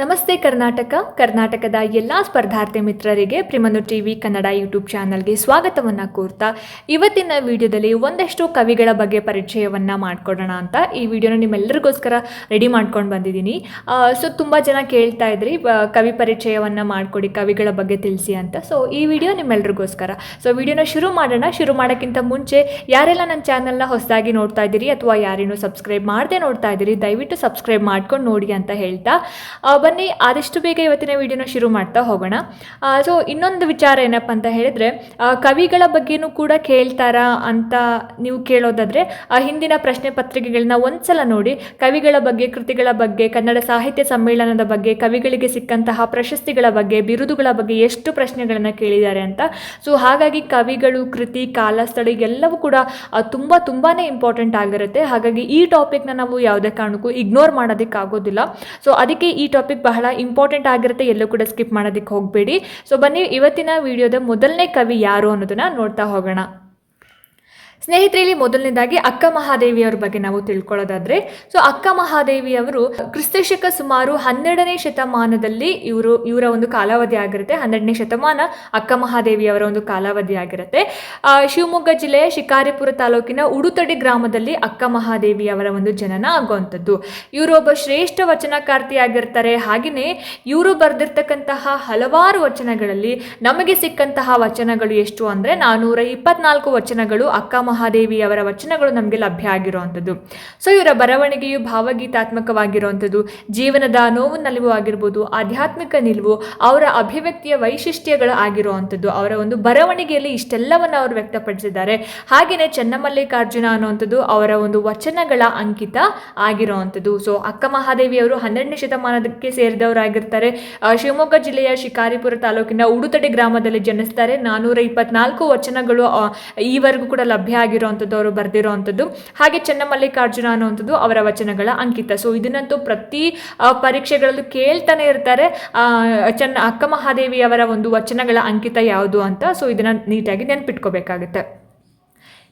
ನಮಸ್ತೆ ಕರ್ನಾಟಕ. ಕರ್ನಾಟಕದ ಎಲ್ಲ ಸ್ಪರ್ಧಾರ್ಥಿ ಮಿತ್ರರಿಗೆ ಪ್ರಿಮನು ಟಿ ವಿ ಕನ್ನಡ ಯೂಟ್ಯೂಬ್ ಚಾನಲ್ಗೆ ಸ್ವಾಗತವನ್ನು ಕೋರ್ತಾ ಇವತ್ತಿನ ವಿಡಿಯೋದಲ್ಲಿ ಒಂದಷ್ಟು ಕವಿಗಳ ಬಗ್ಗೆ ಪರಿಚಯವನ್ನು ಮಾಡಿಕೊಡೋಣ ಅಂತ ಈ ವಿಡಿಯೋನ ನಿಮ್ಮೆಲ್ಲರಿಗೋಸ್ಕರ ರೆಡಿ ಮಾಡ್ಕೊಂಡು ಬಂದಿದ್ದೀನಿ. ಸೊ ತುಂಬ ಜನ ಕೇಳ್ತಾ ಇದ್ರಿ ಕವಿ ಪರಿಚಯವನ್ನು ಮಾಡಿಕೊಡಿ, ಕವಿಗಳ ಬಗ್ಗೆ ತಿಳಿಸಿ ಅಂತ. ಸೊ ಈ ವಿಡಿಯೋ ನಿಮ್ಮೆಲ್ಲರಿಗೋಸ್ಕರ. ಸೊ ವಿಡಿಯೋನ ಶುರು ಮಾಡೋಣ. ಶುರು ಮಾಡೋಕ್ಕಿಂತ ಮುಂಚೆ ಯಾರೆಲ್ಲ ನನ್ನ ಚಾನಲ್ನ ಹೊಸದಾಗಿ ನೋಡ್ತಾ ಇದ್ದೀರಿ ಅಥವಾ ಯಾರೇನು ಸಬ್ಸ್ಕ್ರೈಬ್ ಮಾಡದೆ ನೋಡ್ತಾ ಇದ್ದೀರಿ, ದಯವಿಟ್ಟು ಸಬ್ಸ್ಕ್ರೈಬ್ ಮಾಡ್ಕೊಂಡು ನೋಡಿ ಅಂತ ಹೇಳ್ತಾ. ಬನ್ನಿ, ಆದಷ್ಟು ಬೇಗ ಇವತ್ತಿನ ವಿಡಿಯೋನ ಶುರು ಮಾಡ್ತಾ ಹೋಗೋಣ. ಸೊ ಇನ್ನೊಂದು ವಿಚಾರ ಏನಪ್ಪ ಅಂತ ಹೇಳಿದ್ರೆ ಕವಿಗಳ ಬಗ್ಗೆನೂ ಕೂಡ ಕೇಳ್ತಾರಾ ಅಂತ ನೀವು ಕೇಳೋದಾದ್ರೆ ಹಿಂದಿನ ಪ್ರಶ್ನೆ ಪತ್ರಿಕೆಗಳನ್ನ ಒಂದ್ಸಲ ನೋಡಿ, ಕವಿಗಳ ಬಗ್ಗೆ, ಕೃತಿಗಳ ಬಗ್ಗೆ, ಕನ್ನಡ ಸಾಹಿತ್ಯ ಸಮ್ಮೇಳನದ ಬಗ್ಗೆ, ಕವಿಗಳಿಗೆ ಸಿಕ್ಕಂತಹ ಪ್ರಶಸ್ತಿಗಳ ಬಗ್ಗೆ, ಬಿರುದುಗಳ ಬಗ್ಗೆ ಎಷ್ಟು ಪ್ರಶ್ನೆಗಳನ್ನು ಕೇಳಿದ್ದಾರೆ ಅಂತ. ಸೊ ಹಾಗಾಗಿ ಕವಿಗಳು, ಕೃತಿ ಕಾಲ ಸ್ಥಳ ಎಲ್ಲವೂ ಕೂಡ ತುಂಬಾ ತುಂಬ ತುಂಬಾ ಇಂಪಾರ್ಟೆಂಟ್ ಆಗಿರುತ್ತೆ. ಹಾಗಾಗಿ ಈ ಟಾಪಿಕ್ನ ನಾವು ಯಾವುದೇ ಕಾರಣಕ್ಕೂ ಇಗ್ನೋರ್ ಮಾಡೋದಕ್ಕಾಗೋದಿಲ್ಲ. ಸೊ ಅದಕ್ಕೆ ಈ ಟಾಪಿಕ್ ಬಹಳ ಇಂಪಾರ್ಟೆಂಟ್ ಆಗಿರುತ್ತೆ, ಎಲ್ಲೂ ಕೂಡ ಸ್ಕಿಪ್ ಮಾಡೋದಕ್ಕೆ ಹೋಗಬೇಡಿ. ಸೊ ಬನ್ನಿ, ಇವತ್ತಿನ ವಿಡಿಯೋದ ಮೊದಲನೇ ಕವಿ ಯಾರು ಅನ್ನೋದನ್ನ ನೋಡ್ತಾ ಹೋಗೋಣ. ಸ್ನೇಹಿತರೆ ಇಲ್ಲಿ ಮೊದಲನೇದಾಗಿ ಅಕ್ಕ ಮಹಾದೇವಿಯವ್ರ ಬಗ್ಗೆ ನಾವು ತಿಳ್ಕೊಳ್ಳೋದಾದ್ರೆ, ಸೊ ಅಕ್ಕ ಮಹಾದೇವಿಯವರು ಕ್ರಿಸ್ತಶಕ ಸುಮಾರು ಹನ್ನೆರಡನೇ ಶತಮಾನದಲ್ಲಿ ಇವರು, ಇವರ ಒಂದು ಕಾಲಾವಧಿ ಆಗಿರುತ್ತೆ. ಹನ್ನೆರಡನೇ ಶತಮಾನ ಅಕ್ಕ ಮಹಾದೇವಿಯವರ ಒಂದು ಕಾಲಾವಧಿ ಆಗಿರುತ್ತೆ. ಶಿವಮೊಗ್ಗ ಜಿಲ್ಲೆಯ ಶಿಕಾರಿಪುರ ತಾಲೂಕಿನ ಉಡುತಡಿ ಗ್ರಾಮದಲ್ಲಿ ಅಕ್ಕ ಮಹಾದೇವಿಯವರ ಒಂದು ಜನನ ಆಗುವಂಥದ್ದು. ಇವರು ಒಬ್ಬ ಶ್ರೇಷ್ಠ ವಚನಕಾರ್ತಿಯಾಗಿರ್ತಾರೆ. ಹಾಗೆಯೇ ಇವರು ಬರೆದಿರ್ತಕ್ಕಂತಹ ಹಲವಾರು ವಚನಗಳಲ್ಲಿ ನಮಗೆ ಸಿಕ್ಕಂತಹ ವಚನಗಳು ಎಷ್ಟು ಅಂದರೆ ನಾನ್ನೂರ ಇಪ್ಪತ್ನಾಲ್ಕು ವಚನಗಳು ಅಕ್ಕ ಮಹಾದೇವಿಯವರ ವಚನಗಳು ನಮಗೆ ಲಭ್ಯ ಆಗಿರುವಂಥದ್ದು. ಸೊ ಇವರ ಬರವಣಿಗೆಯು ಭಾವಗೀತಾತ್ಮಕವಾಗಿರುವಂಥದ್ದು. ಜೀವನದ ನೋವು ನಲಿವು ಆಗಿರ್ಬೋದು, ಆಧ್ಯಾತ್ಮಿಕ ನಿಲುವು, ಅವರ ಅಭಿವ್ಯಕ್ತಿಯ ವೈಶಿಷ್ಟ್ಯಗಳು ಆಗಿರುವಂಥದ್ದು. ಅವರ ಒಂದು ಬರವಣಿಗೆಯಲ್ಲಿ ಇಷ್ಟೆಲ್ಲವನ್ನು ಅವರು ವ್ಯಕ್ತಪಡಿಸಿದ್ದಾರೆ. ಹಾಗೆಯೇ ಚನ್ನಮಲ್ಲಿಕಾರ್ಜುನ ಅನ್ನುವಂಥದ್ದು ಅವರ ಒಂದು ವಚನಗಳ ಅಂಕಿತ ಆಗಿರುವಂಥದ್ದು. ಸೊ ಅಕ್ಕ ಮಹಾದೇವಿಯವರು ಹನ್ನೆರಡನೇ ಶತಮಾನಕ್ಕೆ ಸೇರಿದವರಾಗಿರ್ತಾರೆ. ಶಿವಮೊಗ್ಗ ಜಿಲ್ಲೆಯ ಶಿಕಾರಿಪುರ ತಾಲೂಕಿನ ಉಡುತಡಿ ಗ್ರಾಮದಲ್ಲಿ ಜನಿಸ್ತಾರೆ. ನಾನೂರ ಇಪ್ಪತ್ನಾಲ್ಕು ವಚನಗಳು ಈವರೆಗೂ ಕೂಡ ಲಭ್ಯ ಆಗಿರುವಂಥದ್ದು, ಅವರು ಬರೆದಿರುವಂಥದ್ದು. ಹಾಗೆ ಚೆನ್ನಮಲ್ಲಿಕಾರ್ಜುನ ಅನ್ನುವಂಥದ್ದು ಅವರ ವಚನಗಳ ಅಂಕಿತ. ಸೊ ಇದನ್ನಂತೂ ಪ್ರತಿ ಪರೀಕ್ಷೆಗಳಲ್ಲೂ ಕೇಳ್ತಾನೆ ಇರ್ತಾರೆ. ಚೆನ್ನ ಅಕ್ಕ ಮಹಾದೇವಿಯವರ ಒಂದು ವಚನಗಳ ಅಂಕಿತ ಯಾವುದು ಅಂತ. ಸೊ ಇದನ್ನ ನೀಟಾಗಿ ನೆನ್ಪಿಟ್ಕೋಬೇಕಾಗುತ್ತೆ.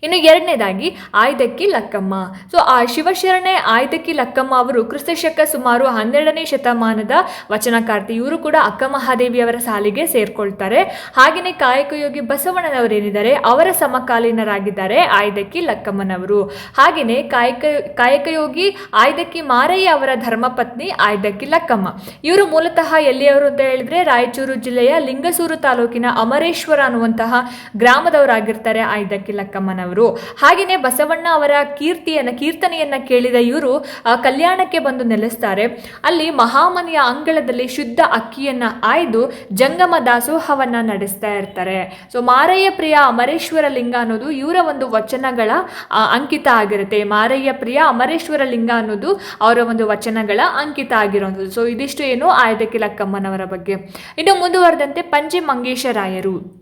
ಇನ್ನು ಎರಡನೇದಾಗಿ, ಆಯ್ದಕ್ಕಿ ಲಕ್ಕಮ್ಮ. ಸೊ, ಆ ಶಿವಶರಣೆ, ಆಯ್ದಕ್ಕಿ ಲಕ್ಕಮ್ಮ ಅವರು ಕ್ರಿಸ್ತಶಕ ಸುಮಾರು ಹನ್ನೆರಡನೇ ಶತಮಾನದ ವಚನಕಾರ್ತಿ. ಇವರು ಕೂಡ ಅಕ್ಕ ಮಹಾದೇವಿಯವರ ಸಾಲಿಗೆ ಸೇರ್ಕೊಳ್ತಾರೆ. ಹಾಗೆಯೇ ಕಾಯಕಯೋಗಿ ಬಸವಣ್ಣನವರೇನಿದ್ದಾರೆ, ಅವರ ಸಮಕಾಲೀನರಾಗಿದ್ದಾರೆ ಆಯ್ದಕ್ಕಿ ಲಕ್ಕಮ್ಮನವರು. ಹಾಗೆಯೇ ಕಾಯಕ ಕಾಯಕಯೋಗಿ ಆಯ್ದಕ್ಕಿ ಮಾರಯ್ಯ ಅವರ ಧರ್ಮಪತ್ನಿ, ಆಯ್ದಕ್ಕಿ ಲಕ್ಕಮ್ಮ. ಇವರು ಮೂಲತಃ ಎಲ್ಲಿಯವರು ಅಂತ ಹೇಳಿದ್ರೆ, ರಾಯಚೂರು ಜಿಲ್ಲೆಯ ಲಿಂಗಸೂರು ತಾಲೂಕಿನ ಅಮರೇಶ್ವರ ಅನ್ನುವಂತಹ ಗ್ರಾಮದವರಾಗಿರ್ತಾರೆ ಆಯ್ದಕ್ಕಿ ಲಕ್ಕಮ್ಮನವರು. ಹಾಗೆಯೇ ಬಸವಣ್ಣ ಅವರ ಕೀರ್ತಿಯನ್ನ, ಕೀರ್ತನೆಯನ್ನ ಕೇಳಿದ ಇವರು ಕಲ್ಯಾಣಕ್ಕೆ ಬಂದು ನೆಲೆಸ್ತಾರೆ. ಅಲ್ಲಿ ಮಹಾಮನೆಯ ಅಂಗಳದಲ್ಲಿ ಶುದ್ಧ ಅಕ್ಕಿಯನ್ನ ಆಯ್ದು ಜಂಗಮ ದಾಸೋಹವನ್ನ ನಡೆಸ್ತಾ ಇರ್ತಾರೆ. ಸೊ ಮಾರಯ್ಯ ಪ್ರಿಯ ಅಮರೇಶ್ವರ ಲಿಂಗ ಅನ್ನೋದು ಇವರ ಒಂದು ವಚನಗಳ ಅಂಕಿತ ಆಗಿರುತ್ತೆ. ಮಾರಯ್ಯ ಪ್ರಿಯ ಅಮರೇಶ್ವರ ಲಿಂಗ ಅನ್ನೋದು ಅವರ ಒಂದು ವಚನಗಳ ಅಂಕಿತ ಆಗಿರೋದು. ಸೊ ಇದಿಷ್ಟು ಏನು ಆಯ್ದಕ್ಕೆ ಲಕ್ಕಮ್ಮನವರ ಬಗ್ಗೆ. ಇನ್ನು ಮುಂದುವರೆದಂತೆ ಪಂಜೆ ಮಂಗೇಶರಾಯರು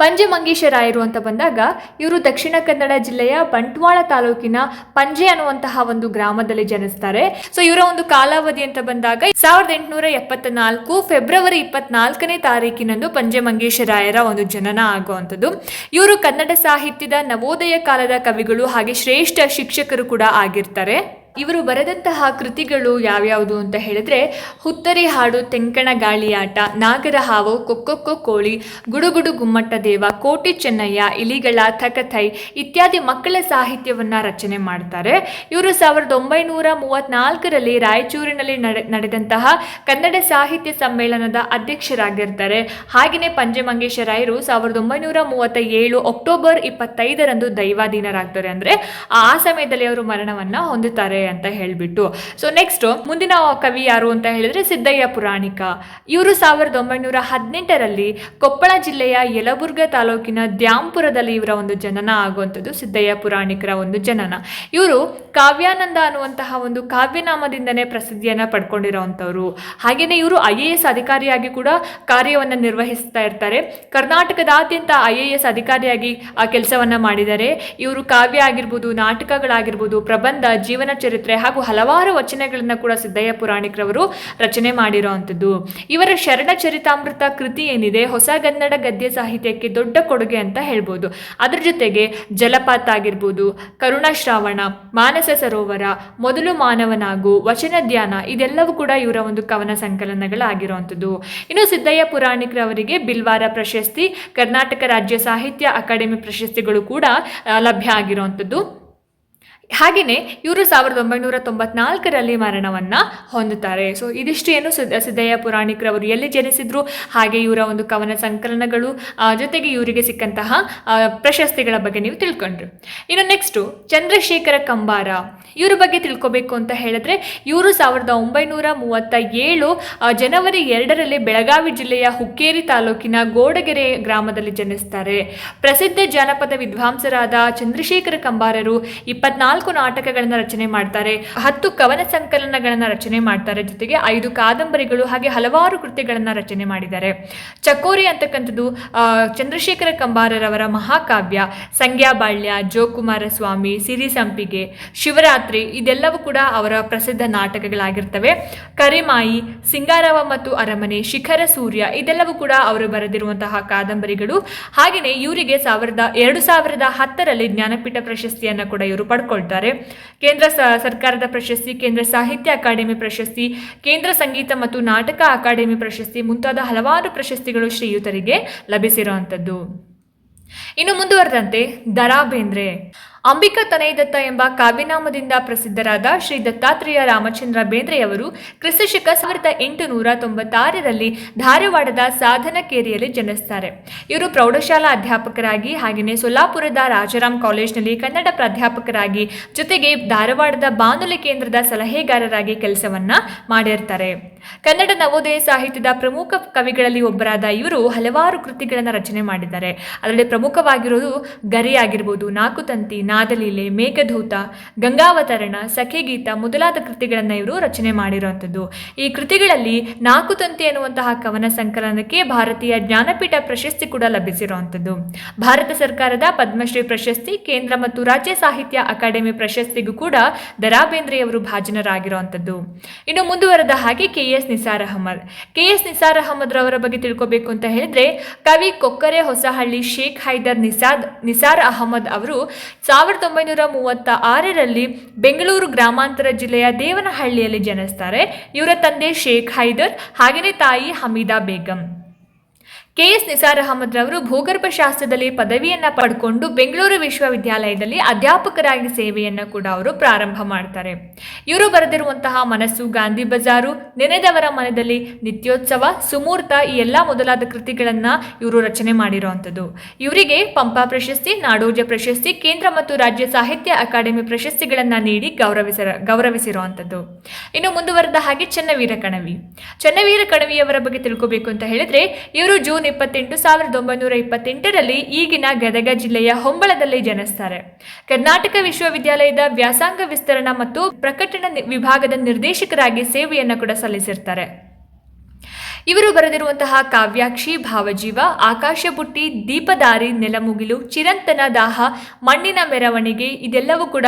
ಪಂಜೆ ಮಂಗೇಶರಾಯರು ಅಂತ ಬಂದಾಗ ಇವರು ದಕ್ಷಿಣ ಕನ್ನಡ ಜಿಲ್ಲೆಯ ಬಂಟ್ವಾಳ ತಾಲೂಕಿನ ಪಂಜೆ ಅನ್ನುವಂತಹ ಒಂದು ಗ್ರಾಮದಲ್ಲಿ ಜನಿಸ್ತಾರೆ. ಸೊ ಇವರ ಒಂದು ಕಾಲಾವಧಿ ಅಂತ ಬಂದಾಗ ಸಾವಿರದ ಎಂಟುನೂರ ಎಪ್ಪತ್ತ ನಾಲ್ಕು ಫೆಬ್ರವರಿ ಇಪ್ಪತ್ನಾಲ್ಕನೇ ತಾರೀಕಿನಂದು ಪಂಜೆ ಮಂಗೇಶರಾಯರ ಒಂದು ಜನನ ಆಗುವಂಥದ್ದು. ಇವರು ಕನ್ನಡ ಸಾಹಿತ್ಯದ ನವೋದಯ ಕಾಲದ ಕವಿಗಳು ಹಾಗೆ ಶ್ರೇಷ್ಠ ಶಿಕ್ಷಕರು ಕೂಡ ಆಗಿರ್ತಾರೆ. ಇವರು ಬರೆದಂತಹ ಕೃತಿಗಳು ಯಾವ್ಯಾವುದು ಅಂತ ಹೇಳಿದ್ರೆ, ಹುತ್ತರಿ ಹಾಡು, ತೆಂಕಣ ಗಾಳಿಯಾಟ ನಾಗರ ಹಾವು, ಕೊಕ್ಕೊಕ್ಕೊ ಕೋಳಿ, ಗುಡುಗುಡು ಗುಮ್ಮಟ್ಟ ದೇವ, ಕೋಟಿ ಚೆನ್ನಯ್ಯ, ಇಲಿಗಳ ಥಕಥೈ ಇತ್ಯಾದಿ ಮಕ್ಕಳ ಸಾಹಿತ್ಯವನ್ನ ರಚನೆ ಮಾಡ್ತಾರೆ. ಇವರು ಸಾವಿರದ ಒಂಬೈನೂರ ಮೂವತ್ನಾಲ್ಕರಲ್ಲಿ ರಾಯಚೂರಿನಲ್ಲಿ ನಡೆ, ನಡೆದಂತಹ ಕನ್ನಡ ಸಾಹಿತ್ಯ ಸಮ್ಮೇಳನದ ಅಧ್ಯಕ್ಷರಾಗಿರ್ತಾರೆ. ಹಾಗೆಯೇ ಪಂಚಮಂಗೇಶರಾಯರು ಸಾವಿರದ ಒಂಬೈನೂರ ಮೂವತ್ತ ಏಳು ಅಕ್ಟೋಬರ್ ಇಪ್ಪತ್ತೈದರಂದು ದೈವಾಧೀನರಾಗ್ತಾರೆ. ಅಂದ್ರೆ ಆ ಸಮಯದಲ್ಲಿ ಅವರು ಮರಣವನ್ನ ಹೊಂದುತ್ತಾರೆ. ಅಂತ ಹೇಳ್ಬಿಟ್ಟು. ಸೊ ನೆಕ್ಸ್ಟ್ ಮುಂದಿನ ಕವಿ ಯಾರು ಅಂತ ಹೇಳಿದ್ರೆ ಸಿದ್ದಯ್ಯ ಪುರಾಣಿಕ. ಇವರು ಸಾವಿರದ ಒಂಬೈನೂರ ಹದಿನೆಂಟರಲ್ಲಿ ಕೊಪ್ಪಳ ಜಿಲ್ಲೆಯ ಯಲಬುರ್ಗ ತಾಲೂಕಿನ ದ್ಯಾಂಪುರದಲ್ಲಿ ಇವರ ಒಂದು ಜನನ ಆಗುವಂಥದ್ದು ಸಿದ್ದಯ್ಯ ಪುರಾಣಿಕರ ಒಂದು ಜನನ. ಇವರು ಕಾವ್ಯಾನಂದ ಅನ್ನುವಂತಹ ಒಂದು ಕಾವ್ಯನಾಮದಿಂದನೇ ಪ್ರಸಿದ್ಧಿಯನ್ನು ಪಡ್ಕೊಂಡಿರೋವಂಥವ್ರು. ಹಾಗೆಯೇ ಇವರು ಐ ಎ ಅಧಿಕಾರಿಯಾಗಿ ಕೂಡ ಕಾರ್ಯವನ್ನು ನಿರ್ವಹಿಸ್ತಾ ಇರ್ತಾರೆ. ಕರ್ನಾಟಕದಾದ್ಯಂತ ಐ ಎ ಅಧಿಕಾರಿಯಾಗಿ ಆ ಕೆಲಸವನ್ನ ಮಾಡಿದ್ದಾರೆ ಇವರು ಕಾವ್ಯ ಆಗಿರ್ಬೋದು, ನಾಟಕಗಳಾಗಿರ್ಬೋದು, ಪ್ರಬಂಧ, ಜೀವನ ಚರಿತ್ರೆ ಚರಿತ್ರೆ ಹಾಗೂ ಹಲವಾರು ವಚನಗಳನ್ನು ಕೂಡ ಸಿದ್ದಯ್ಯ ಪುರಾಣಿಕರವರು ರಚನೆ ಮಾಡಿರುವಂಥದ್ದು ಇವರ ಶರಣ ಚರಿತಾಮೃತ ಕೃತಿ ಏನಿದೆ? ಹೊಸ ಕನ್ನಡ ಗದ್ಯ ಸಾಹಿತ್ಯಕ್ಕೆ ದೊಡ್ಡ ಕೊಡುಗೆ ಅಂತ ಹೇಳ್ಬೋದು. ಅದ್ರ ಜೊತೆಗೆ ಜಲಪಾತ ಆಗಿರ್ಬೋದು ಕರುಣಾಶ್ರಾವಣ ಮಾನಸ ಸರೋವರ, ಮೊದಲು ಮಾನವನಾಗು, ವಚನ ಧ್ಯಾನ ಇದೆಲ್ಲವೂ ಕೂಡ ಇವರ ಒಂದು ಕವನ ಸಂಕಲನಗಳಾಗಿರುವಂಥದ್ದು ಇನ್ನು ಸಿದ್ದಯ್ಯ ಪುರಾಣಿಕರವರಿಗೆ ಬಿಲ್ವಾರ ಪ್ರಶಸ್ತಿ, ಕರ್ನಾಟಕ ರಾಜ್ಯ ಸಾಹಿತ್ಯ ಅಕಾಡೆಮಿ ಪ್ರಶಸ್ತಿಗಳು ಕೂಡ ಲಭ್ಯ ಆಗಿರುವಂಥದ್ದು ಹಾಗೆಯೇ ಇವರು ಸಾವಿರದ ಒಂಬೈನೂರ ತೊಂಬತ್ನಾಲ್ಕರಲ್ಲಿ ಮರಣವನ್ನು ಹೊಂದುತ್ತಾರೆ. ಸೊ ಇದಿಷ್ಟು ಏನು ಸಿದ್ದ ಸಿದ್ದಯ್ಯ ಪುರಾಣಿಕರವರು ಎಲ್ಲಿ ಜನಿಸಿದ್ರು, ಹಾಗೆ ಇವರ ಒಂದು ಕವನ ಸಂಕಲನಗಳು ಜೊತೆಗೆ ಇವರಿಗೆ ಸಿಕ್ಕಂತಹ ಪ್ರಶಸ್ತಿಗಳ ಬಗ್ಗೆ ನೀವು ತಿಳ್ಕೊಂಡ್ರಿ. ಇನ್ನು ನೆಕ್ಸ್ಟು ಚಂದ್ರಶೇಖರ ಕಂಬಾರ. ಇವರ ಬಗ್ಗೆ ತಿಳ್ಕೊಬೇಕು ಅಂತ ಹೇಳಿದ್ರೆ, ಇವರು ಸಾವಿರದ ಒಂಬೈನೂರ ಮೂವತ್ತ ಏಳು ಜನವರಿ ಎರಡರಲ್ಲಿ ಬೆಳಗಾವಿ ಜಿಲ್ಲೆಯ ಹುಕ್ಕೇರಿ ತಾಲೂಕಿನ ಗೋಡಗೆರೆ ಗ್ರಾಮದಲ್ಲಿ ಜನಿಸ್ತಾರೆ. ಪ್ರಸಿದ್ಧ ಜಾನಪದ ವಿದ್ವಾಂಸರಾದ ಚಂದ್ರಶೇಖರ ಕಂಬಾರರು ಇಪ್ಪತ್ನಾಲ್ಕು ನಾಟಕಗಳನ್ನು ರಚನೆ ಮಾಡ್ತಾರೆ, ಹತ್ತು ಕವನ ಸಂಕಲನಗಳನ್ನು ರಚನೆ ಮಾಡ್ತಾರೆ, ಜೊತೆಗೆ ಐದು ಕಾದಂಬರಿಗಳು ಹಾಗೆ ಹಲವಾರು ಕೃತಿಗಳನ್ನು ರಚನೆ ಮಾಡಿದ್ದಾರೆ. ಚಕೋರಿ ಅಂತಕ್ಕಂಥದ್ದು ಚಂದ್ರಶೇಖರ ಕಂಬಾರರವರ ಮಹಾಕಾವ್ಯ ಸಂಗ್ಯಾಬಾಳ್ಯ ಜೋಕುಮಾರ ಸ್ವಾಮಿ, ಸಿರಿ ಸಂಪಿಗೆ, ಶಿವರಾತ್ರಿ ಇದೆಲ್ಲವೂ ಕೂಡ ಅವರ ಪ್ರಸಿದ್ಧ ನಾಟಕಗಳಾಗಿರ್ತವೆ. ಕರಿಮಾಯಿ, ಸಿಂಗಾರವ ಮತ್ತು ಅರಮನೆ, ಶಿಖರ ಸೂರ್ಯ ಇದೆಲ್ಲವೂ ಕೂಡ ಅವರು ಬರೆದಿರುವಂತಹ ಕಾದಂಬರಿಗಳು. ಹಾಗೆಯೇ ಇವರಿಗೆ ಸಾವಿರದ, ಎರಡು ಸಾವಿರದ ಹತ್ತರಲ್ಲಿ ಜ್ಞಾನಪೀಠ ಪ್ರಶಸ್ತಿಯನ್ನು ಕೂಡ ಇವರು ಪಡ್ಕೊಳ್ತಾರೆ. ಕೇಂದ್ರ ಸರ್ಕಾರದ ಪ್ರಶಸ್ತಿ, ಕೇಂದ್ರ ಸಾಹಿತ್ಯ ಅಕಾಡೆಮಿ ಪ್ರಶಸ್ತಿ, ಕೇಂದ್ರ ಸಂಗೀತ ಮತ್ತು ನಾಟಕ ಅಕಾಡೆಮಿ ಪ್ರಶಸ್ತಿ ಮುಂತಾದ ಹಲವಾರು ಪ್ರಶಸ್ತಿಗಳು ಶ್ರೀಯುತರಿಗೆ ಲಭಿಸಿರುವಂಥದ್ದು. ಇನ್ನು ಮುಂದುವರೆದಂತೆ ದರಾ ಬೇಂದ್ರೆ. ಅಂಬಿಕಾ ತನಯದತ್ತ ಎಂಬ ಕಾವ್ಯನಾಮದಿಂದ ಪ್ರಸಿದ್ಧರಾದ ಶ್ರೀ ದತ್ತಾತ್ರೇಯ ರಾಮಚಂದ್ರ ಬೇಂದ್ರೆಯವರು ಕ್ರಿಸ್ತಶಕ ಸಾವಿರದ ಎಂಟುನೂರ ತೊಂಬತ್ತಾರರಲ್ಲಿ ಧಾರವಾಡದ ಸಾಧನಕೇರಿಯಲ್ಲಿ ಜನಿಸ್ತಾರೆ. ಇವರು ಪ್ರೌಢಶಾಲಾ ಅಧ್ಯಾಪಕರಾಗಿ ಹಾಗೆಯೇ ಸೊಲ್ಲಾಪುರದ ರಾಜಾರಾಮ್ ಕಾಲೇಜ್ನಲ್ಲಿ ಕನ್ನಡ ಪ್ರಾಧ್ಯಾಪಕರಾಗಿ ಜೊತೆಗೆ ಧಾರವಾಡದ ಬಾನುಲಿ ಕೇಂದ್ರದ ಸಲಹೆಗಾರರಾಗಿ ಕೆಲಸವನ್ನ ಮಾಡಿರ್ತಾರೆ. ಕನ್ನಡ ನವೋದಯ ಸಾಹಿತ್ಯದ ಪ್ರಮುಖ ಕವಿಗಳಲ್ಲಿ ಒಬ್ಬರಾದ ಇವರು ಹಲವಾರು ಕೃತಿಗಳನ್ನು ರಚನೆ ಮಾಡಿದ್ದಾರೆ. ಅದರಲ್ಲಿ ಪ್ರಮುಖವಾಗಿರೋದು ಗರಿ ಆಗಿರ್ಬೋದು ನಾಕುತಂತಿ ನಾದಲೀಲೆ, ಮೇಘದೂತ, ಗಂಗಾವತರಣ, ಸಖೆಗೀತ ಮೊದಲಾದ ಕೃತಿಗಳನ್ನು ಇವರು ರಚನೆ ಮಾಡಿರುವಂಥದ್ದು ಈ ಕೃತಿಗಳಲ್ಲಿ ನಾಕುತಂತಿ ಎನ್ನುವಂತಹ ಕವನ ಸಂಕಲನಕ್ಕೆ ಭಾರತೀಯ ಜ್ಞಾನಪೀಠ ಪ್ರಶಸ್ತಿ ಕೂಡ ಲಭಿಸಿರುವಂಥದ್ದು ಭಾರತ ಸರ್ಕಾರದ ಪದ್ಮಶ್ರೀ ಪ್ರಶಸ್ತಿ, ಕೇಂದ್ರ ಮತ್ತು ರಾಜ್ಯ ಸಾಹಿತ್ಯ ಅಕಾಡೆಮಿ ಪ್ರಶಸ್ತಿಗೂ ಕೂಡ ದರಾ ಬೇಂದ್ರೆಯವರು ಭಾಜನರಾಗಿರುವಂಥದ್ದು ಇನ್ನು ಮುಂದುವರೆದ ಹಾಗೆ K S Nisar Ahmed. K S Nisar Ahmed ರವರ ಬಗ್ಗೆ ತಿಳ್ಕೊಬೇಕು ಅಂತ ಹೇಳಿದ್ರೆ, ಕವಿ ಕೊಕ್ಕರೆ ಹೊಸಹಳ್ಳಿ ಶೇಖ್ ಹೈದರ್ ನಿಸಾದ್, ನಿಸಾರ್ ಅಹಮದ್ ಅವರು ಸಾವಿರದ ಒಂಬೈನೂರ ಮೂವತ್ತ ಆರರಲ್ಲಿ ಬೆಂಗಳೂರು ಗ್ರಾಮಾಂತರ ಜಿಲ್ಲೆಯ ದೇವನಹಳ್ಳಿಯಲ್ಲಿ ಜನಿಸ್ತಾರೆ. ಇವರ ತಂದೆ ಶೇಖ್ ಹೈದರ್ ಹಾಗೆಯೇ ತಾಯಿ ಹಮೀದಾ ಬೇಗಂ. ಕೆ ಎಸ್ ನಿಸಾರ್ ಅಹಮದ್ ರವರು ಭೂಗರ್ಭ ಶಾಸ್ತ್ರದಲ್ಲಿ ಪದವಿಯನ್ನ ಪಡ್ಕೊಂಡು ಬೆಂಗಳೂರು ವಿಶ್ವವಿದ್ಯಾಲಯದಲ್ಲಿ ಅಧ್ಯಾಪಕರಾಗಿ ಸೇವೆಯನ್ನ ಕೂಡ ಅವರು ಪ್ರಾರಂಭ ಮಾಡ್ತಾರೆ. ಇವರು ಬರೆದಿರುವಂತಹ ಮನಸ್ಸು, ಗಾಂಧಿ ಬಜಾರು, ನೆನೆದವರ ಮನದಲ್ಲಿ ನಿತ್ಯೋತ್ಸವ, ಸುಮೂರ್ತ ಈ ಎಲ್ಲ ಮೊದಲಾದ ಕೃತಿಗಳನ್ನ ಇವರು ರಚನೆ ಮಾಡಿರುವಂಥದ್ದು. ಇವರಿಗೆ ಪಂಪ ಪ್ರಶಸ್ತಿ, ನಾಡೋಜ ಪ್ರಶಸ್ತಿ, ಕೇಂದ್ರ ಮತ್ತು ರಾಜ್ಯ ಸಾಹಿತ್ಯ ಅಕಾಡೆಮಿ ಪ್ರಶಸ್ತಿಗಳನ್ನ ನೀಡಿ ಗೌರವಿಸ ಗೌರವಿಸಿರುವಂಥದ್ದು. ಇನ್ನು ಮುಂದುವರೆದ ಹಾಗೆ ಚನ್ನವೀರ ಕಣವಿ. ಚನ್ನವೀರ ಕಣವಿಯವರ ಬಗ್ಗೆ ತಿಳ್ಕೊಬೇಕು ಅಂತ ಹೇಳಿದ್ರೆ ಇವರು ಜೂನ್ ಇಪ್ಪತ್ತೆಂಟು, ಸಾವಿರದ ಒಂಬೈನೂರ ಇಪ್ಪತ್ತೆಂಟರಲ್ಲಿ ಈಗಿನ ಗದಗ ಜಿಲ್ಲೆಯ ಹೊಂಬಳದಲ್ಲಿ ಜನಿಸ್ತಾರೆ. ಕರ್ನಾಟಕ ವಿಶ್ವವಿದ್ಯಾಲಯದ ವ್ಯಾಸಂಗ ವಿಸ್ತರಣಾ ಮತ್ತು ಪ್ರಕಟಣಾ ವಿಭಾಗದ ನಿರ್ದೇಶಕರಾಗಿ ಸೇವೆಯನ್ನು ಕೂಡ ಸಲ್ಲಿಸಿರ್ತಾರೆ. ಇವರು ಬರೆದಿರುವಂತಹ ಕಾವ್ಯಾಕ್ಷಿ, ಭಾವಜೀವ, ಆಕಾಶಬುಟ್ಟಿ ದೀಪದಾರಿ ನೆಲಮುಗಿಲು, ಚಿರಂತನ ದಾಹ, ಮಣ್ಣಿನ ಮೆರವಣಿಗೆ ಇದೆಲ್ಲವೂ ಕೂಡ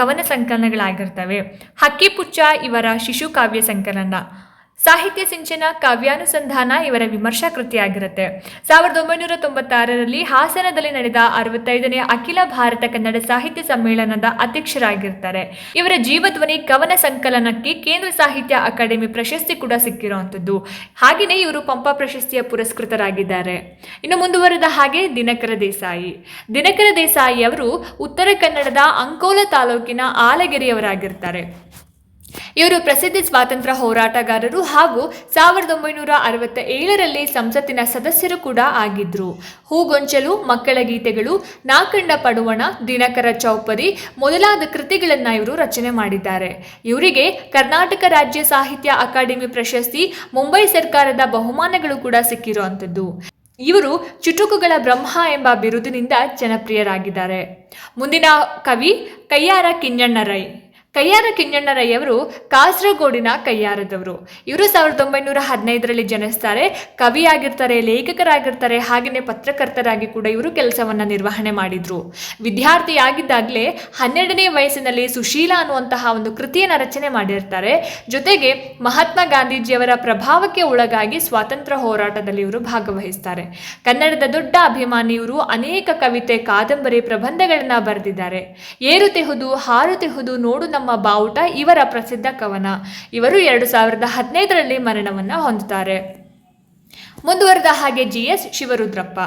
ಕವನ ಸಂಕಲನಗಳಾಗಿರ್ತವೆ. ಹಕ್ಕಿಪುಚ್ಚ ಇವರ ಶಿಶು ಕಾವ್ಯ ಸಂಕಲನ. ಸಾಹಿತ್ಯ ಸಿಂಚನ, ಕಾವ್ಯಾನುಸಂಧಾನ ಇವರ ವಿಮರ್ಶಾ ಕೃತಿಯಾಗಿರುತ್ತೆ ಸಾವಿರದ ಒಂಬೈನೂರ ತೊಂಬತ್ತಾರರಲ್ಲಿ ಹಾಸನದಲ್ಲಿ ನಡೆದ ಅರವತ್ತೈದನೇ ಅಖಿಲ ಭಾರತ ಕನ್ನಡ ಸಾಹಿತ್ಯ ಸಮ್ಮೇಳನದ ಅಧ್ಯಕ್ಷರಾಗಿರ್ತಾರೆ. ಇವರ ಜೀವಧ್ವನಿ ಕವನ ಸಂಕಲನಕ್ಕೆ ಕೇಂದ್ರ ಸಾಹಿತ್ಯ ಅಕಾಡೆಮಿ ಪ್ರಶಸ್ತಿ ಕೂಡ ಸಿಕ್ಕಿರುವಂಥದ್ದು. ಹಾಗೆಯೇ ಇವರು ಪಂಪ ಪ್ರಶಸ್ತಿಯ ಪುರಸ್ಕೃತರಾಗಿದ್ದಾರೆ. ಇನ್ನು ಮುಂದುವರೆದ ಹಾಗೆ ದಿನಕರ ದೇಸಾಯಿ. ದಿನಕರ ದೇಸಾಯಿ ಅವರು ಉತ್ತರ ಕನ್ನಡದ ಅಂಕೋಲ ತಾಲೂಕಿನ ಆಲಗೆರೆಯವರಾಗಿರ್ತಾರೆ. ಇವರು ಪ್ರಸಿದ್ಧ ಸ್ವಾತಂತ್ರ್ಯ ಹೋರಾಟಗಾರರು ಹಾಗೂ ಸಾವಿರದ ಒಂಬೈನೂರ ಅರವತ್ತ ಏಳರಲ್ಲಿ ಸಂಸತ್ತಿನ ಸದಸ್ಯರು ಕೂಡ ಆಗಿದ್ರು. ಹೂಗೊಂಚಲು, ಮಕ್ಕಳ ಗೀತೆಗಳು, ನಾಕಂಡ ಪಡುವಣ, ದಿನಕರ ಚೌಪದಿ ಮೊದಲಾದ ಕೃತಿಗಳನ್ನು ಇವರು ರಚನೆ ಮಾಡಿದ್ದಾರೆ. ಇವರಿಗೆ ಕರ್ನಾಟಕ ರಾಜ್ಯ ಸಾಹಿತ್ಯ ಅಕಾಡೆಮಿ ಪ್ರಶಸ್ತಿ, ಮುಂಬೈ ಸರ್ಕಾರದ ಬಹುಮಾನಗಳು ಕೂಡ ಸಿಕ್ಕಿರುವಂಥದ್ದು. ಇವರು ಚುಟುಕುಗಳ ಬ್ರಹ್ಮ ಎಂಬ ಬಿರುದಿನಿಂದ ಜನಪ್ರಿಯರಾಗಿದ್ದಾರೆ. ಮುಂದಿನ ಕವಿ ಕಯ್ಯಾರ ಕಿಂಜಣ್ಣ ರೈ ಕಯ್ಯಾರ ಕಿಂಜಣ್ಣರಯ್ಯವರು ಕಾಸರಗೋಡಿನ ಕಯ್ಯಾರದವರು ಇವರು ಸಾವಿರದ ಒಂಬೈನೂರ ಹದಿನೈದರಲ್ಲಿ ಜನಿಸ್ತಾರೆ. ಕವಿಯಾಗಿರ್ತಾರೆ, ಲೇಖಕರಾಗಿರ್ತಾರೆ, ಹಾಗೆಯೇ ಪತ್ರಕರ್ತರಾಗಿ ಕೂಡ ಇವರು ಕೆಲಸವನ್ನ ನಿರ್ವಹಣೆ ಮಾಡಿದ್ರು. ವಿದ್ಯಾರ್ಥಿಯಾಗಿದ್ದಾಗಲೇ ಹನ್ನೆರಡನೇ ವಯಸ್ಸಿನಲ್ಲಿ ಸುಶೀಲ ಅನ್ನುವಂತಹ ಒಂದು ಕೃತಿಯನ್ನು ರಚನೆ ಮಾಡಿರ್ತಾರೆ. ಜೊತೆಗೆ ಮಹಾತ್ಮ ಗಾಂಧೀಜಿಯವರ ಪ್ರಭಾವಕ್ಕೆ ಒಳಗಾಗಿ ಸ್ವಾತಂತ್ರ್ಯ ಹೋರಾಟದಲ್ಲಿ ಇವರು ಭಾಗವಹಿಸ್ತಾರೆ. ಕನ್ನಡದ ದೊಡ್ಡ ಅಭಿಮಾನಿ ಇವರು ಅನೇಕ ಕವಿತೆ, ಕಾದಂಬರಿ ಪ್ರಬಂಧಗಳನ್ನು ಬರೆದಿದ್ದಾರೆ. ಏರುತೆಹುದು ಹಾರುತೆಹುದು ನೋಡು ನಮ್ಮ ಬಾವುಟ ಇವರ ಪ್ರಸಿದ್ಧ ಕವನ. ಇವರು ಎರಡು ಸಾವಿರದ ಹದಿನೈದರಲ್ಲಿ ಮರಣವನ್ನು ಹೊಂದುತ್ತಾರೆ. ಮುಂದುವರೆದ ಹಾಗೆ ಜಿ ಎಸ್ ಶಿವರುದ್ರಪ್ಪ.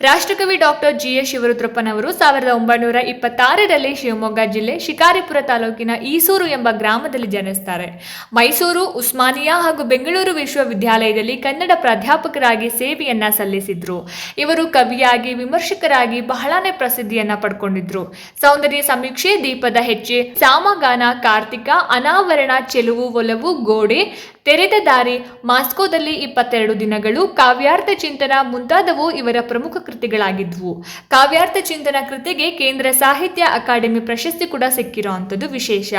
ರಾಷ್ಟ್ರಕವಿ ಡಾಕ್ಟರ್ ಜಿ ಎಸ್ ಶಿವರುದ್ರಪ್ಪನವರು ಸಾವಿರದ ಒಂಬೈನೂರ ಇಪ್ಪತ್ತಾರರಲ್ಲಿ ಶಿವಮೊಗ್ಗ ಜಿಲ್ಲೆ ಶಿಕಾರಿಪುರ ತಾಲೂಕಿನ ಈಸೂರು ಎಂಬ ಗ್ರಾಮದಲ್ಲಿ ಜನಿಸ್ತಾರೆ. ಮೈಸೂರು, ಉಸ್ಮಾನಿಯಾ ಹಾಗೂ ಬೆಂಗಳೂರು ವಿಶ್ವವಿದ್ಯಾಲಯದಲ್ಲಿ ಕನ್ನಡ ಪ್ರಾಧ್ಯಾಪಕರಾಗಿ ಸೇವೆಯನ್ನ ಸಲ್ಲಿಸಿದ್ರು. ಇವರು ಕವಿಯಾಗಿ, ವಿಮರ್ಶಕರಾಗಿ ಬಹಳನೇ ಪ್ರಸಿದ್ಧಿಯನ್ನ ಪಡ್ಕೊಂಡಿದ್ರು. ಸೌಂದರ್ಯ ಸಮೀಕ್ಷೆ ದೀಪದ ಹೆಜ್ಜೆ, ಸಾಮಗಾನ, ಕಾರ್ತಿಕ, ಅನಾವರಣ, ಚೆಲುವು, ಒಲವು, ಗೋಡೆ ತೆರೆದ ದಾರಿ ಮಾಸ್ಕೋದಲ್ಲಿ ಇಪ್ಪತ್ತೆರಡು ದಿನಗಳು ಕಾವ್ಯಾರ್ಥ ಚಿಂತನ ಮುಂತಾದವು ಇವರ ಪ್ರಮುಖ ಕೃತಿಗಳಾಗಿದ್ವು. ಕಾವ್ಯಾರ್ಥ ಚಿಂತನ ಕೃತಿಗೆ ಕೇಂದ್ರ ಸಾಹಿತ್ಯ ಅಕಾಡೆಮಿ ಪ್ರಶಸ್ತಿ ಕೂಡ ಸಿಕ್ಕಿರುವಂಥದ್ದು ವಿಶೇಷ.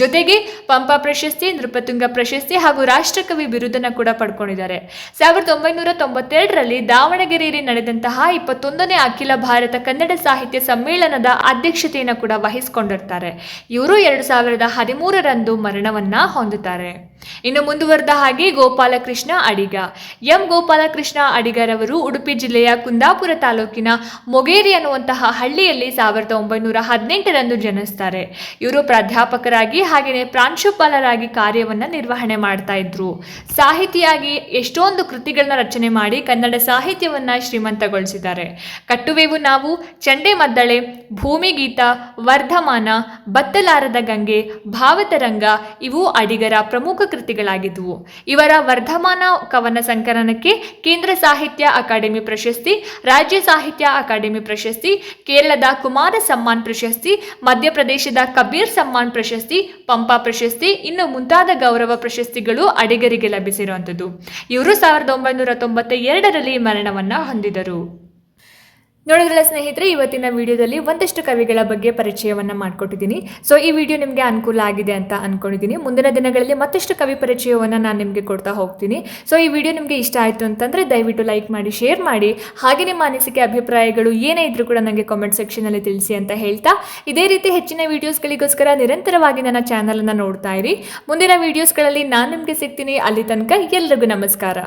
ಜೊತೆಗೆ ಪಂಪ ಪ್ರಶಸ್ತಿ, ನೃಪತುಂಗ ಪ್ರಶಸ್ತಿ ಹಾಗೂ ರಾಷ್ಟ್ರಕವಿ ಬಿರುದನ್ನು ಕೂಡ ಪಡ್ಕೊಂಡಿದ್ದಾರೆ. ಸಾವಿರದ ಒಂಬೈನೂರ ತೊಂಬತ್ತೆರಡರಲ್ಲಿ ದಾವಣಗೆರೆಯಲ್ಲಿ ನಡೆದಂತಹ ಇಪ್ಪತ್ತೊಂದನೇ ಅಖಿಲ ಭಾರತ ಕನ್ನಡ ಸಾಹಿತ್ಯ ಸಮ್ಮೇಳನದ ಅಧ್ಯಕ್ಷತೆಯನ್ನು ಕೂಡ ವಹಿಸಿಕೊಂಡಿರ್ತಾರೆ. ಇವರು ಎರಡು ಸಾವಿರದ ಹದಿಮೂರರಂದು ಮರಣವನ್ನ ಹೊಂದುತ್ತಾರೆ. ಇನ್ನು ಮುಂದುವರೆದ ಹಾಗೆ ಗೋಪಾಲಕೃಷ್ಣ ಅಡಿಗ. ಎಂ. ಗೋಪಾಲಕೃಷ್ಣ ಅಡಿಗರವರು ಉಡುಪಿ ಜಿಲ್ಲೆಯ ಕುಂದಾಪುರ ತಾಲೂಕಿನ ಮೊಗೇರಿ ಅನ್ನುವಂತಹ ಹಳ್ಳಿಯಲ್ಲಿ ಸಾವಿರದ ಒಂಬೈನೂರ ಹದಿನೆಂಟರಂದು ಜನಿಸ್ತಾರೆ. ಇವರು ಪ್ರಾಧ್ಯಾಪಕರಾಗಿ ಹಾಗೆಯೇ ಪ್ರಾಂಶುಪಾಲರಾಗಿ ಕಾರ್ಯವನ್ನ ನಿರ್ವಹಣೆ ಮಾಡ್ತಾ ಇದ್ರು. ಸಾಹಿತಿಯಾಗಿ ಎಷ್ಟೊಂದು ಕೃತಿಗಳನ್ನ ರಚನೆ ಮಾಡಿ ಕನ್ನಡ ಸಾಹಿತ್ಯವನ್ನ ಶ್ರೀಮಂತಗೊಳಿಸಿದ್ದಾರೆ. ಕಟ್ಟುವೆವು ನಾವು, ಚಂಡೆ ಮದ್ದಳೆ ಭೂಮಿಗೀತ ವರ್ಧಮಾನ, ಬತ್ತಲಾರದ ಗಂಗೆ, ಭಾವತರಂಗ ಇವು ಅಡಿಗರ ಪ್ರಮುಖ ಕೃತಿಗಳಾಗಿದ್ವು ಇವರ ವರ್ಧಮಾನ ಕವನ ಸಂಕಲನಕ್ಕೆ ಕೇಂದ್ರ ಸಾಹಿತ್ಯ ಅಕಾಡೆಮಿ ಪ್ರಶಸ್ತಿ, ರಾಜ್ಯ ಸಾಹಿತ್ಯ ಅಕಾಡೆಮಿ ಪ್ರಶಸ್ತಿ, ಕೇರಳದ ಕುಮಾರ ಸಮ್ಮಾನ್ ಪ್ರಶಸ್ತಿ, ಮಧ್ಯಪ್ರದೇಶದ ಕಬೀರ್ ಸಮ್ಮಾನ್ ಪ್ರಶಸ್ತಿ, ಪಂಪಾ ಪ್ರಶಸ್ತಿ, ಇನ್ನು ಮುಂತಾದ ಗೌರವ ಪ್ರಶಸ್ತಿಗಳು ಅಡಿಗರಿಗೆ ಲಭಿಸಿರುವಂಥದ್ದು. ಇವರು ಸಾವಿರದ ಒಂಬೈನೂರ ತೊಂಬತ್ತ ಎರಡರಲ್ಲಿ ಮರಣವನ್ನ ಹೊಂದಿದರು. ನೋಡಿದ್ರಲ್ಲ ಸ್ನೇಹಿತರೆ, ಇವತ್ತಿನ ವಿಡಿಯೋದಲ್ಲಿ ಒಂದಷ್ಟು ಕವಿಗಳ ಬಗ್ಗೆ ಪರಿಚಯವನ್ನು ಮಾಡಿಕೊಟ್ಟಿದ್ದೀನಿ. ಸೊ ಈ ವಿಡಿಯೋ ನಿಮಗೆ ಅನುಕೂಲ ಆಗಿದೆ ಅಂತ ಅಂದ್ಕೊಂಡಿದ್ದೀನಿ ಮುಂದಿನ ದಿನಗಳಲ್ಲಿ ಮತ್ತಷ್ಟು ಕವಿ ಪರಿಚಯವನ್ನು ನಾನು ನಿಮಗೆ ಕೊಡ್ತಾ ಹೋಗ್ತೀನಿ. ಸೊ ಈ ವಿಡಿಯೋ ನಿಮಗೆ ಇಷ್ಟ ಆಯಿತು ಅಂತಂದರೆ ದಯವಿಟ್ಟು ಲೈಕ್ ಮಾಡಿ, ಶೇರ್ ಮಾಡಿ. ಹಾಗೆ ನಿಮ್ಮ ಅನಿಸಿಕೆ, ಅಭಿಪ್ರಾಯಗಳು ಏನೇ ಇದ್ರೂ ಕೂಡ ನನಗೆ ಕಾಮೆಂಟ್ ಸೆಕ್ಷನಲ್ಲಿ ತಿಳಿಸಿ ಅಂತ ಹೇಳ್ತಾ. ಇದೇ ರೀತಿ ಹೆಚ್ಚಿನ ವೀಡಿಯೋಸ್ಗಳಿಗೋಸ್ಕರ ನಿರಂತರವಾಗಿ ನನ್ನ ಚಾನಲನ್ನು ನೋಡ್ತಾ ಇರಿ. ಮುಂದಿನ ವೀಡಿಯೋಸ್ಗಳಲ್ಲಿ ನಾನು ನಿಮಗೆ ಸಿಗ್ತೀನಿ. ಅಲ್ಲಿ ತನಕ ಎಲ್ರಿಗೂ ನಮಸ್ಕಾರ.